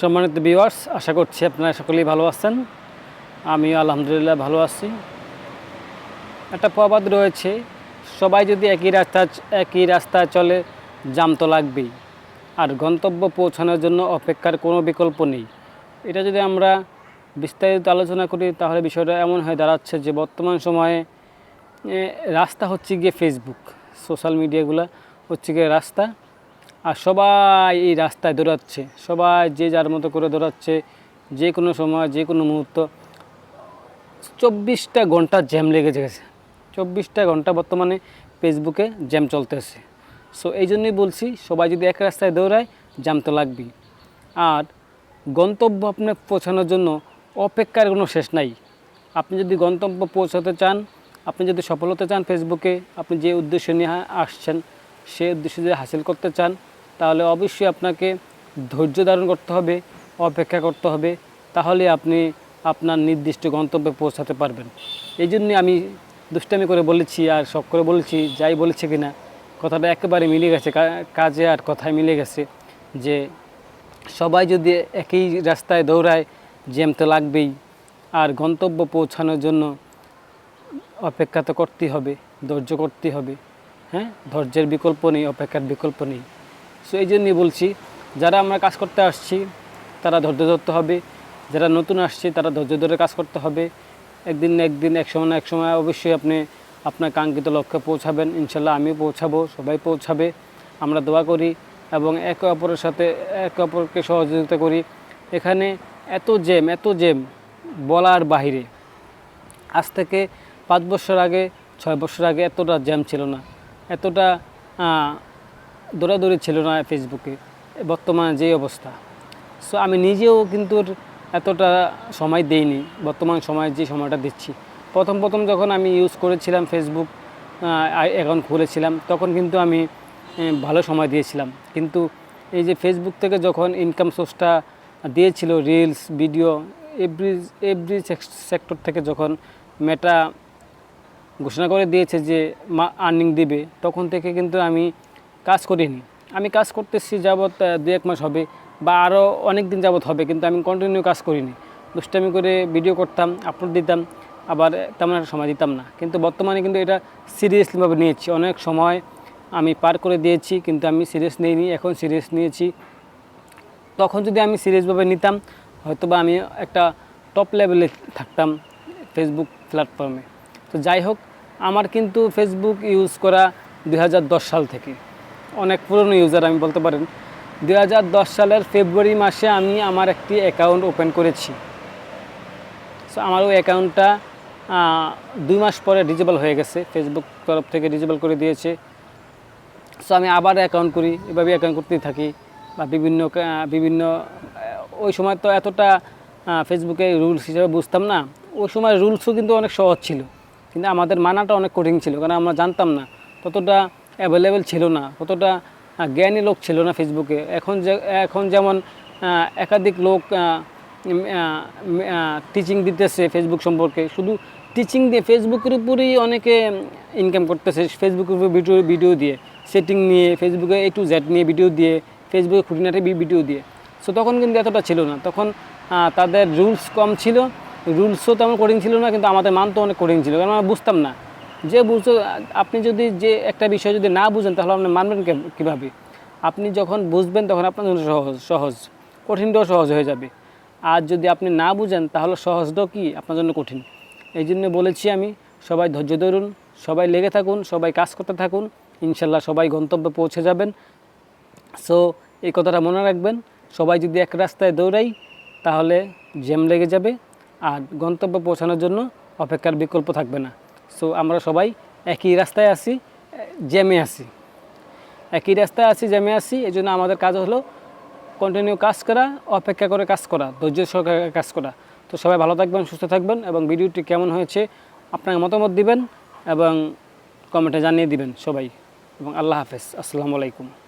সম্মানিত ভিউয়ার্স আশা করছি আপনারা সকলেই ভালো আছেন। আমিও আলহামদুলিল্লাহ ভালো আছি। একটা প্রবাদ রয়েছে, সবাই যদি একই রাস্তা, একই রাস্তায় চলে, জাম তো লাগবেই। আর গন্তব্য পৌঁছানোর জন্য অপেক্ষার কোনো বিকল্প নেই। এটা যদি আমরা বিস্তারিত আলোচনা করি, তাহলে বিষয়টা এমন হয়ে দাঁড়াচ্ছে যে বর্তমান সময়ে রাস্তা হচ্ছে গিয়ে ফেসবুক সোশ্যাল মিডিয়াগুলো হচ্ছে গিয়ে রাস্তা। আর সবাই এই রাস্তায় দৌড়াচ্ছে। সবাই যে যার মতো করে দৌড়াচ্ছে, যে কোনো সময়, যে কোনো মুহূর্ত। চব্বিশটা ঘণ্টা জ্যাম লেগে গেছে। চব্বিশটা ঘণ্টা বর্তমানে ফেসবুকে জ্যাম চলতেছে। সো এই জন্যই বলছি, সবাই যদি এক রাস্তায় দৌড়ায়, জ্যাম তো লাগবেই। আর গন্তব্য আপনার পৌঁছানোর জন্য অপেক্ষার কোনো শেষ নাই। আপনি যদি গন্তব্য পৌঁছাতে চান, আপনি যদি সফল হতে চান ফেসবুকে, আপনি যে উদ্দেশ্য নিয়ে আসছেন সেই উদ্দেশ্য যদি হাসিল করতে চান তাহলে অবশ্যই আপনাকে ধৈর্য ধারণ করতে হবে, অপেক্ষা করতে হবে, তাহলে আপনি আপনার নির্দিষ্ট গন্তব্যে পৌঁছাতে পারবেন। এই জন্যে আমি দুষ্টামি করে বলেছি আর শখ করে বলেছি, যাই বলেছে কিনা, কথাটা একেবারে মিলে গেছে কাজে আর কথায় মিলে গেছে যে সবাই যদি একই রাস্তায় দৌড়ায়, জ্যাম তো লাগবেই, আর গন্তব্য পৌঁছানোর জন্য অপেক্ষা তো করতেই হবে, ধৈর্য করতে হবে। হ্যাঁ? ধৈর্যের বিকল্প নেই, অপেক্ষার বিকল্প নেই। সো এই জন্যই বলছি, যারা আমরা কাজ করতে আসছি, তারা ধৈর্য ধরতে হবে। যারা নতুন আসছে, তারা ধৈর্য ধরে কাজ করতে হবে। একদিন না একদিন, এক সময় না এক সময় অবশ্যই আপনি আপনার কাঙ্ক্ষিত লক্ষ্যে পৌঁছাবেন। ইনশাল্লাহ আমিও পৌঁছাবো, সবাই পৌঁছাবে। আমরা দোয়া করি এবং একে অপরের সাথে একে অপরকে সহযোগিতা করি। এখানে এত জ্যাম এত জ্যাম বলার বাহিরে। আজ থেকে পাঁচ বছর আগে, ছয় বছর আগে এতটা জ্যাম ছিল না। এতটা দৌড়াদৌড়ি ছিল না ফেসবুকে বর্তমানে যে অবস্থা। সো আমি নিজেও কিন্তু এতটা সময় দেইনি, বর্তমান সময়ে যে সময়টা দিচ্ছি। প্রথম প্রথম যখন আমি ইউজ করেছিলাম ফেসবুক অ্যাকাউন্ট খুলেছিলাম, তখন কিন্তু আমি ভালো সময় দিয়েছিলাম। কিন্তু এই যে ফেসবুক থেকে যখন ইনকাম সোর্সটা দিয়েছিল reels video every every sector থেকে যখন মেটা ঘোষণা করে দিয়েছে যে মা আর্নিং দিবে, তখন থেকে কিন্তু আমি কাজ করিনি। আমি কাজ করতেছি যাবৎ দু এক মাস হবে বা আরও অনেক দিন যাবৎ হবে, কিন্তু আমি কন্টিনিউ কাজ করিনি। দুষ্টামি করে ভিডিও করতাম আপলোড দিতাম, আবার তেমন একটা সময় দিতাম না। কিন্তু বর্তমানে কিন্তু এটা সিরিয়াসলিভাবে নিয়েছি। অনেক সময় আমি পার করে দিয়েছি, কিন্তু আমি সিরিয়াস নিইনি, এখন সিরিয়াস নিয়েছি। তখন যদি আমি সিরিয়াসভাবে নিতাম, হয়তোবা আমি একটা টপ লেভেলে থাকতাম ফেসবুক প্ল্যাটফর্মে তো যাই হোক, আমার কিন্তু ফেসবুক ইউজ করা দু হাজার দশ সাল থেকে। অনেক পুরনো ইউজার আমি বলতে পারেন। দু হাজার দশ সালের ফেব্রুয়ারি মাসে আমি আমার একটি অ্যাকাউন্ট ওপেন করেছি। সো আমার ওই অ্যাকাউন্টটা দুই মাস পরে ডিজেবল হয়ে গেছে। ফেসবুক তরফ থেকে ডিজেবল করে দিয়েছে। সো আমি আবার অ্যাকাউন্ট করি, এভাবে অ্যাকাউন্ট করতেই থাকি বা বিভিন্ন বিভিন্ন ওই সময় তো এতটা ফেসবুকে রুলস হিসেবে বুঝতাম না। ওই সময় রুলসও কিন্তু অনেক সহজ ছিল। কিন্তু আমাদের মানাটা অনেক কঠিন ছিল, কারণ আমরা জানতাম না। ততটা অ্যাভেলেবেল ছিল না আহ, জ্ঞানী লোক ছিল না ফেসবুকে এখন যে এখন যেমন একাধিক লোক টিচিং দিতেছে ফেসবুক সম্পর্কে শুধু টিচিং দিয়ে ফেসবুকের উপরেই অনেকে ইনকাম করতেছে। ফেসবুকের উপর ভিডিও ভিডিও দিয়ে সেটিং নিয়ে ফেসবুকে এ টু জেড নিয়ে ভিডিও দিয়ে ফেসবুকে খুঁটিনাটি ভিডিও দিয়ে। সো তখন কিন্তু এতটা ছিল না। তখন তাদের রুলস কম ছিল। রুলসও তেমন কঠিন ছিল না কিন্তু আমাদের মান তো অনেক কঠিন ছিল কারণ আমরা বুঝতাম না। যে বুঝতে আপনি যদি যে একটা বিষয় যদি না বুঝেন, তাহলে আপনি মানবেন কীভাবে? আপনি যখন বুঝবেন, তখন আপনার জন্য সহজ সহজ। কঠিনটাও সহজ হয়ে যাবে। আর যদি আপনি না বুঝেন, তাহলে সহজটাও কি? আপনার জন্য কঠিন। এই জন্য বলেছি আমি, সবাই ধৈর্য ধরুন, সবাই লেগে থাকুন, সবাই কাজ করতে থাকুন, ইনশাল্লাহ সবাই গন্তব্যে পৌঁছে যাবেন। সো এই কথাটা মনে রাখবেন, সবাই যদি এক রাস্তায় দৌড়াই, তাহলে জ্যাম লেগে যাবে, আর গন্তব্যে পৌঁছানোর জন্য অপেক্ষার বিকল্প থাকবে না। সো আমরা সবাই একই রাস্তায় আছি, জ্যামে আসি একই রাস্তায় আছি, জ্যামে আসি এই জন্য আমাদের কাজ হলো কন্টিনিউ কাজ করা, অপেক্ষা করে কাজ করা, ধৈর্য সহকারে কাজ করা। তো সবাই ভালো থাকবেন, সুস্থ থাকবেন এবং ভিডিওটি কেমন হয়েছে আপনার মতামত দিবেন এবং কমেন্টে জানিয়ে দিবেন সবাই। এবং আল্লাহ হাফেজ। আসসালামু আলাইকুম।